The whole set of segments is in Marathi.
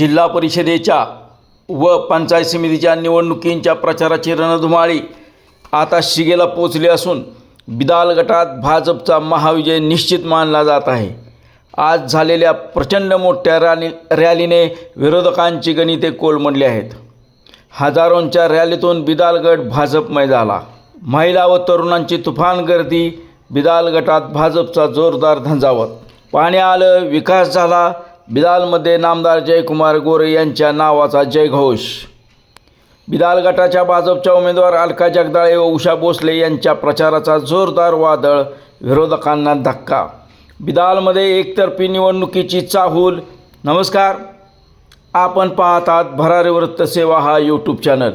जिल्हा परिषदेच्या व पंचायत समितीच्या निवडणुकींच्या प्रचाराची रणधुमाळी आता शिगेला पोचली असून बिदाल गटात भाजपचा महाविजय निश्चित मानला जात आहे. आज झालेल्या प्रचंड मोठ्या रॅली रॅलीने विरोधकांची गणिते कोलमडली आहेत. हजारोंच्या रॅलीतून बिदालगड भाजपमय झाला. महिला व तरुणांची तुफान गर्दी बिदाल गटात भाजपचा जोरदार धंजावत. पाणी आलं विकास झाला बिदालमध्ये नामदार जयकुमार गोरे यांच्या नावाचा जयघोष. बिदाल गटाच्या भाजपच्या उमेदवार अलका जगदाळे व उषा भोसले यांच्या प्रचाराचा जोरदार वादळ विरोधकांना धक्का. बिदालमध्ये एकतर्फी निवडणुकीची चाहूल. नमस्कार. आपण पाहतात भरारी वृत्तसेवा हा यूट्यूब चॅनल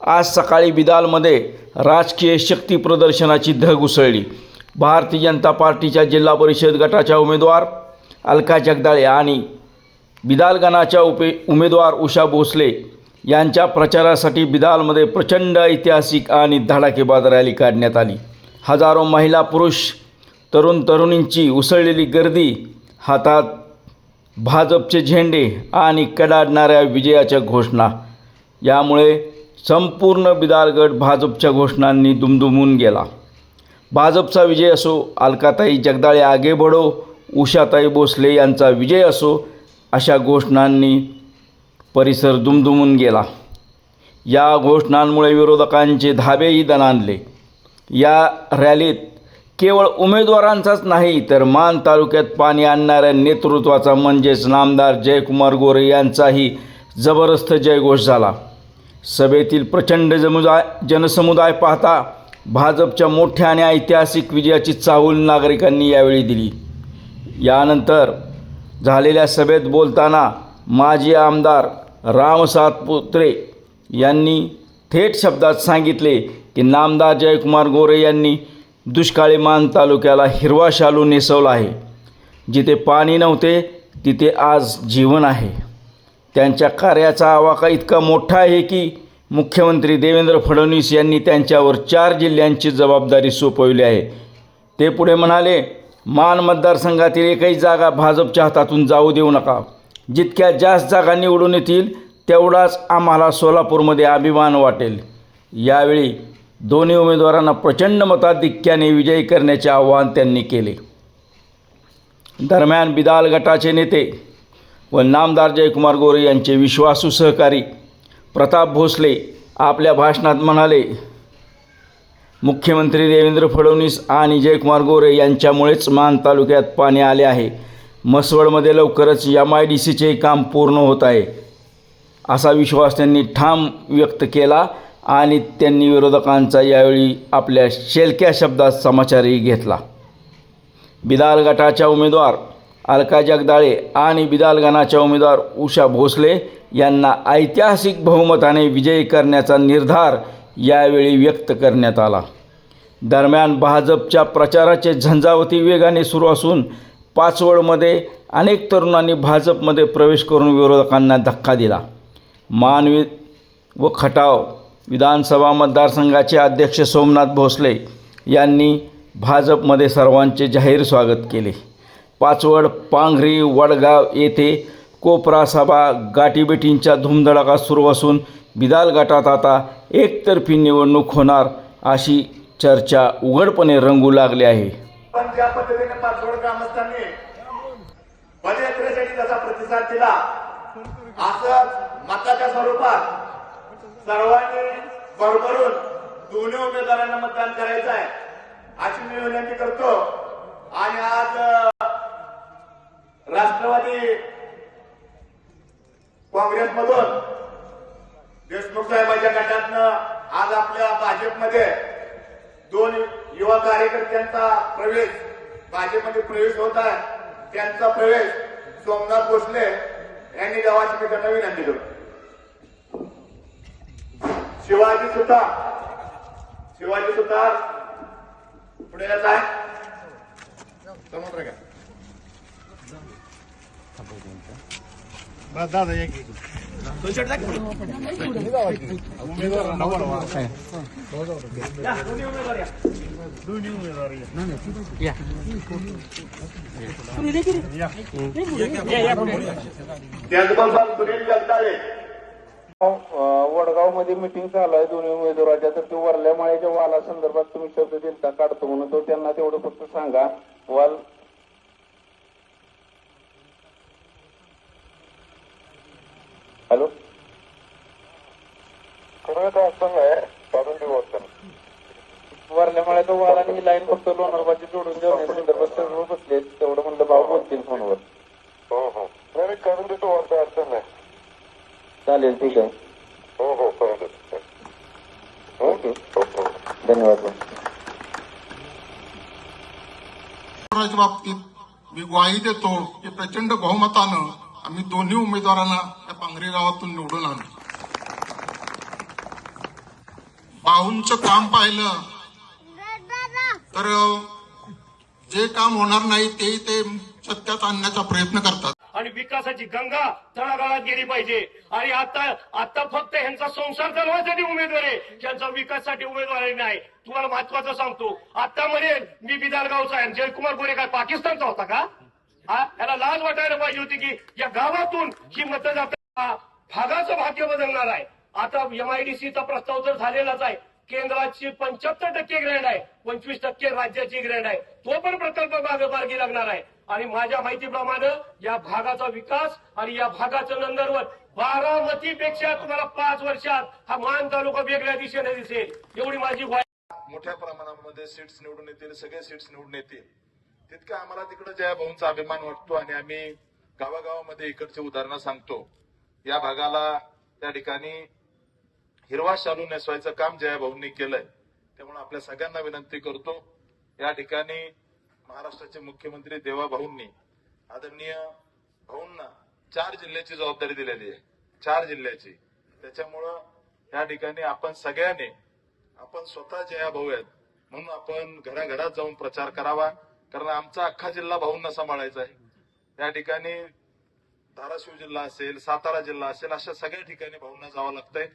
आज सकाळी बिदालमध्ये राजकीय शक्ती प्रदर्शनाची धग उसळली. भारतीय जनता पार्टीच्या जिल्हा परिषद गटाच्या उमेदवार अलका जगदाळे आणि बिदालगणाच्या उपे उमेदवार उषा भोसले यांच्या प्रचारासाठी बिदालमध्ये प्रचंड ऐतिहासिक आणि धडाकेबाद रॅली काढण्यात आली. हजारो महिला पुरुष तरुण तरुणींची उसळलेली गर्दी हातात भाजपचे झेंडे आणि कडाडणाऱ्या विजयाच्या घोषणा. यामुळे संपूर्ण बिदालगड भाजपच्या घोषणांनी दुमदुमून गेला. भाजपचा विजय असो अलकाताई जगदाळे आगे बढो उषाताई भोसले यांचा विजय असो अशा घोषणांनी परिसर दुमदुमून गेला. या घोषणांमुळे विरोधकांचे धाबेही दणाणले. या रॅलीत केवळ उमेदवारांचाच नाही तर मान तालुक्यात पाणी आणणाऱ्या नेतृत्वाचा म्हणजेच नामदार जयकुमार गोरे यांचाही जबरदस्त जयघोष झाला. सभेतील प्रचंड जमुदाय जनसमुदाय पाहता भाजपच्या मोठ्या आणि ऐतिहासिक विजयाची चाहूल नागरिकांनी यावेळी दिली. यानंतर झालेल्या सभेत बोलताना माजी आमदार राम सातपुत्रे यांनी थेट शब्दात सांगितले की नामदार जयकुमार गोरे यांनी दुष्काळी मान तालुक्याला हिरवा शालू नेसवला आहे. जिथे पाणी नव्हते तिथे आज जीवन आहे. त्यांच्या कार्याचा आवाका इतका मोठा आहे की मुख्यमंत्री देवेंद्र फडणवीस यांनी त्यांच्यावर चार जिल्ह्यांची जबाबदारी सोपवली आहे. ते पुढे म्हणाले मान मतदारसंघातील एकही जागा भाजपच्या हातातून जाऊ देऊ नका. जितक्या जास्त जागा निवडून येतील तेवढाच आम्हाला सोलापूरमध्ये अभिमान वाटेल. यावेळी दोन्ही उमेदवारांना प्रचंड मताधिक्याने विजयी करण्याचे आवाहन त्यांनी केले. दरम्यान बिदाल गटाचे नेते व नामदार जयकुमार गोरे यांचे विश्वासू सहकारी प्रताप भोसले आपल्या भाषणात म्हणाले मुख्यमंत्री देवेंद्र फडणवीस आणि जयकुमार गोरे यांच्यामुळेच मान तालुक्यात पाणी आले आहे. मसवडमध्ये लवकरच एम आय डी सीचे काम पूर्ण होत आहे. असा विश्वास त्यांनी ठाम व्यक्त केला आणि त्यांनी विरोधकांचा यावेळी आपल्या शेलक्या शब्दात समाचारही घेतला. बिदाल गटाच्या उमेदवार अलका जगदाळे आणि बिदाल गणाच्या उमेदवार उषा भोसले यांना ऐतिहासिक बहुमताने विजयी करण्याचा निर्धार यावेळी व्यक्त करण्यात आला. दरम्यान भाजपच्या प्रचाराचे झंझावती वेगाने सुरू असून पाचवडमध्ये अनेक तरुणांनी भाजपमध्ये प्रवेश करून विरोधकांना धक्का दिला. मानवी व खटाव विधानसभा मतदारसंघाचे अध्यक्ष सोमनाथ भोसले यांनी भाजपमध्ये सर्वांचे जाहीर स्वागत केले. पाचवड पांघरी वडगाव येथे कोपरा सभा गाठीबेटींच्या धुमधडाका सुरू असून बिदाल गटात आता एकतर्फी निवडणूक होणार अशी चर्चा उघडपणे रंगू लागली आहे. पण ज्या पद्धतीने पाचवड ग्रामस्थांनी पदयात्रेसाठी जसा प्रतिसाद दिला असं मताच्या स्वरूपात सर्वांनी भरभरून दोन्ही उमेदवारांना मतदान करायचं आहे अशी मी विनंती करतो आणि आज राष्ट्रवादी काँग्रेसमधून आज आपल्या भाजपमध्ये दोन युवा कार्यकर्त्यांचा प्रवेश भाजपमध्ये प्रवेश होत आहे. त्यांचा प्रवेश सोमनाथ भोसले यांनी गावाची मी त्यांना विनंती करतो शिवाजी सुतार शिवाजी सुतार पुढे येत आहे. समोर का दादा एक वडगावमध्ये मिटिंग चालू आहे दोन्ही उमेदवाराच्या. तर ते वरल्या माळ्याच्या वाला संदर्भात तुम्ही शब्द दिलता काढतो म्हणून. तो त्यांना तेवढं फक्त सांगा. वाल हॅलो? वरल्या माळ्याचा वाल आणि ही लाईन फक्त लोणारबाची जोडून जेवण्या संदर्भात सर्व बसले तेवढं म्हणलं भाऊ बोलतील फोनवर. हो हो. नाही करून देतो वाटतं अडचण नाही. चालेल ठीक आहे. हो हो करून देतो ओके. हो हो. धन्यवाद बाबतीत मी ग्वाही देतो की प्रचंड बहुमतानं आम्ही दोन्ही उमेदवारांना या पांगरी गावातून निवडून आणलो. बाहूंचं काम पाहिलं. तर जे काम होणार नाही ते ते सत्यात आणण्याचा प्रयत्न करतात. आणि विकासाची गंगा तळागाळात गेली पाहिजे. आणि आता आता फक्त यांचा संसार चालवायसाठी उमेदवार आहे. त्यांचा विकासासाठी उमेदवार नाही. तुम्हाला महत्वाचं सांगतो. आता मध्ये मी बिदालगावचा आहे. जयकुमार गोरे काय पाकिस्तानचा होता का? लाज वाटायला पाहिजे होती की या गावातून ही मतदाता भागाचं भाग्य बदलणार आहे. आता एमआयडीसीचा प्रस्ताव तर झालेलाच आहे केंद्राची पंच्याहत्तर टक्के ग्रँड आहे पंचवीस टक्के राज्याची ग्रँड आहे तो पण प्रकल्प मागे लागणार आहे. आणि माझ्या माहितीप्रमाणे या भागाचा विकास आणि या भागाचं नंदरवर बारामतीपेक्षा तुम्हाला पाच वर्षात हा मान तालुका वेगळ्या दिशेने दिसेल. एवढी माझी मोठ्या प्रमाणामध्ये सीट्स निवडून येतील सगळे सीट्स निवडून येतील. तितकं आम्हाला तिकडे जया भाऊंचा अभिमान वाटतो आणि आम्ही गावागावामध्ये इकडची उदाहरणं सांगतो. या भागाला त्या ठिकाणी हिरवा शालू नेसवायचं काम जया भाऊंनी केलंय. त्यामुळे आपल्या सगळ्यांना विनंती करतो. या ठिकाणी महाराष्ट्राचे मुख्यमंत्री देवा भाऊंनी आदरणीय भाऊंना चार जिल्ह्याची जबाबदारी दिलेली आहे. चार जिल्ह्याची. त्याच्यामुळं या ठिकाणी आपण सगळ्यांनी आपण स्वतः जया भाऊ आहेत म्हणून आपण घराघरात जाऊन प्रचार करावा. कारण आमचा अख्खा जिल्हा भाऊंना सांभाळायचा आहे. त्या ठिकाणी धाराशिव जिल्हा असेल सातारा जिल्हा असेल अशा सगळ्या ठिकाणी भाऊंना जावं लागतंय.